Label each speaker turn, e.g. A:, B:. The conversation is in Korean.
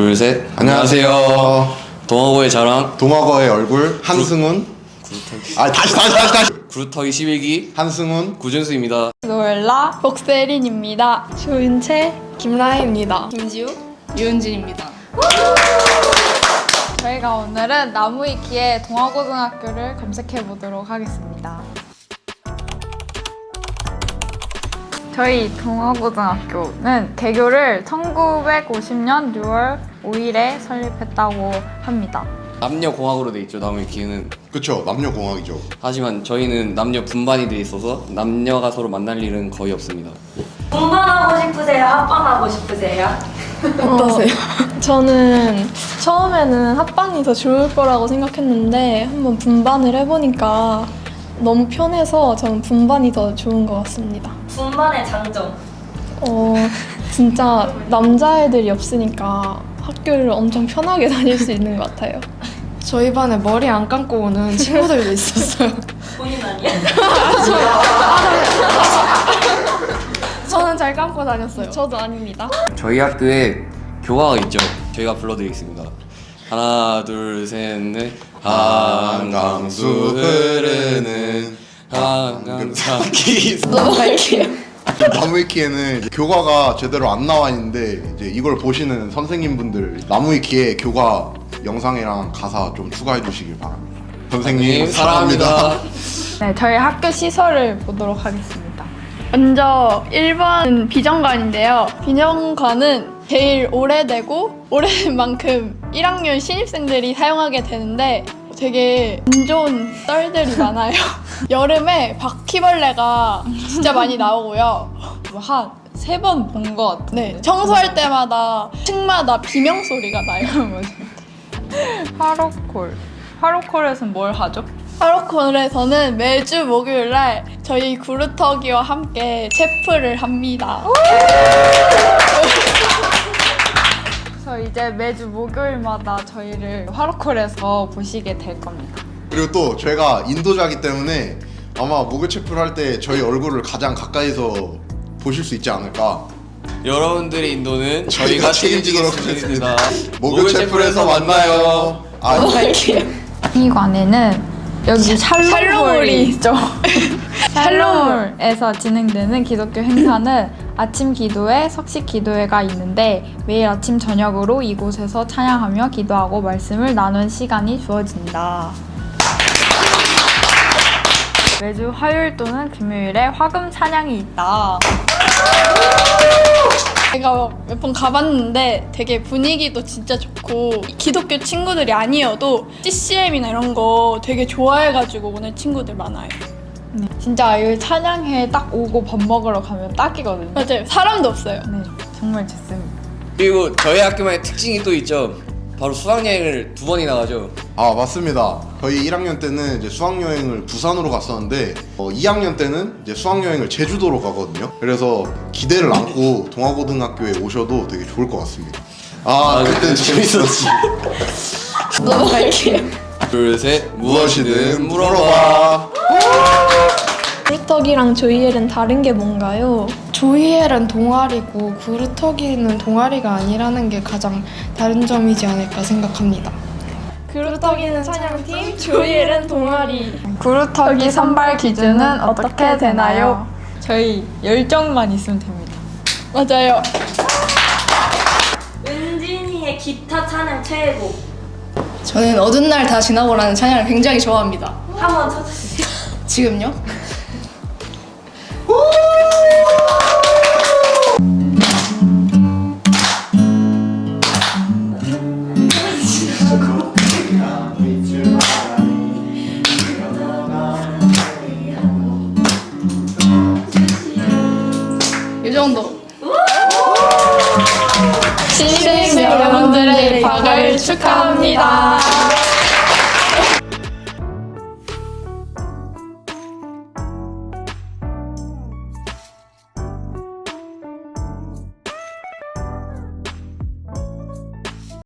A: 둘, 셋. 안녕하세요. 동아고의 자랑
B: 동화거의 얼굴 한승훈 아 다시 다시 다시 다시
A: 구루터기 11기
B: 한승훈
A: 구준수입니다.
C: 노엘라 복세린입니다. 조윤채 김라혜입니다.
D: 김지우, 유은진입니다.
C: 저희가 오늘은 나무위키의 동아고등학교를 검색해 보도록 하겠습니다. 저희 동아고등학교는 개교를 1950년 6월 5일에 설립했다고 합니다.
A: 남녀 공학으로 돼 있죠. 남의 기회는.
B: 그쵸 남녀공학이죠
A: 하지만 저희는 남녀 분반이 돼 있어서 남녀가 서로 만날 일은 거의 없습니다.
E: 분반하고 싶으세요? 합반하고 싶으세요?
C: 어떠세요? 저는 처음에는 합반이 더 좋을 거라고 생각했는데 한번 분반을 해보니까 너무 편해서 저는 분반이 더 좋은 것 같습니다.
E: 분반의 장점.
C: 어, 진짜 남자애들이 없으니까 학교를 엄청 편하게 다닐 수 있는 것 같아요.
D: 저희 반에 머리 안 감고 오는 친구들도 있었어요.
E: 본인 아니야?
D: 저는 잘 감고 다녔어요.
C: 저도 아닙니다.
A: 저희 학교에 교과가 있죠. 저희가 불러드리겠습니다. 하나, 둘, 셋, 넷. 한강수 흐르는 한강사기.
B: 나무위키에는 교과가 제대로 안 나와 있는데 이제 이걸 보시는 선생님분들 나무위키에 교과 영상이랑 가사 좀 추가해 주시길 바랍니다 선생님 사랑합니다
C: 네, 저희 학교 시설을 보도록 하겠습니다. 먼저 1번 비정관인데요. 비정관은 제일 오래되고 오래된 만큼 1학년 신입생들이 사용하게 되는데 되게 안 좋은 썰들이 많아요. 여름에 바퀴벌레가 진짜 많이 나오고요. 한 세 번 본 것 같아요. 네, 청소할 때마다 층마다 비명 소리가 나요.
F: 하로콜. 하로콜에서는 뭘 하죠?
C: 하로콘에서는 매주 목요일 날 저희 구루터기와 함께 체프를 합니다.
F: 그래서 이제 매주 목요일마다 저희를 하로콜에서 보시게 될 겁니다.
B: 그리고 또 저희가 인도자기 때문에 아마 목요 체프를 할 때 저희 얼굴을 가장 가까이서 보실 수 있지 않을까.
A: 여러분들의 인도는 저희가
B: 저희가 책임지도록
A: 책임지겠습니다.
B: 목요 체프에서 만나요.
F: 아이 관에는 여기 샬롬홀이 있죠. 샬롬홀에서 진행되는 기독교 행사는 아침 기도회, 석식 기도회가 있는데 매일 아침 저녁으로 이곳에서 찬양하며 기도하고 말씀을 나눈 시간이 주어진다. 매주 화요일 또는 금요일에 화금 찬양이 있다.
C: 제가 몇 번 가봤는데 되게 분위기도 진짜 좋고 기독교 친구들이 아니어도 CCM이나 이런 거 되게 좋아해가지고 오는 친구들 많아요.
F: 진짜 여기 찬양회 딱 오고 밥 먹으러 가면 딱이거든요.
C: 맞아요. 사람도 없어요.
F: 네, 정말 좋습니다.
A: 그리고 저희 학교만의 특징이 또 있죠. 바로 수학여행을 두 번이나 가죠.
B: 아 맞습니다. 저희 1학년 때는 이제 수학 여행을 부산으로 갔었는데 어, 2학년 때는 이제 수학 여행을 제주도로 가거든요. 그래서 기대를 안고 동아고등학교에 오셔도 되게 좋을 것 같습니다. 아, 그때는 재밌었지.
A: 둘, 셋.
B: 무엇이든
A: 물어봐.
C: 구루터기랑 조이엘은 다른 게 뭔가요?
D: 조이엘은 동아리고 구루터기는 동아리가 아니라는 게 가장 다른 점이지 않을까 생각합니다.
C: 구루터기는 찬양팀, 조이엘은 동아리.
F: 구루터기 선발 기준은 어떻게 되나요? 저희 열정만 있으면 됩니다.
C: 맞아요.
E: 기타 찬양 최애곡.
D: 저는 어두운 날다 지나고라는 찬양을 굉장히 좋아합니다.
E: 한번 쳐주세요.
D: 지금요? 이 정도.
C: 여러분들의 입학을 축하합니다.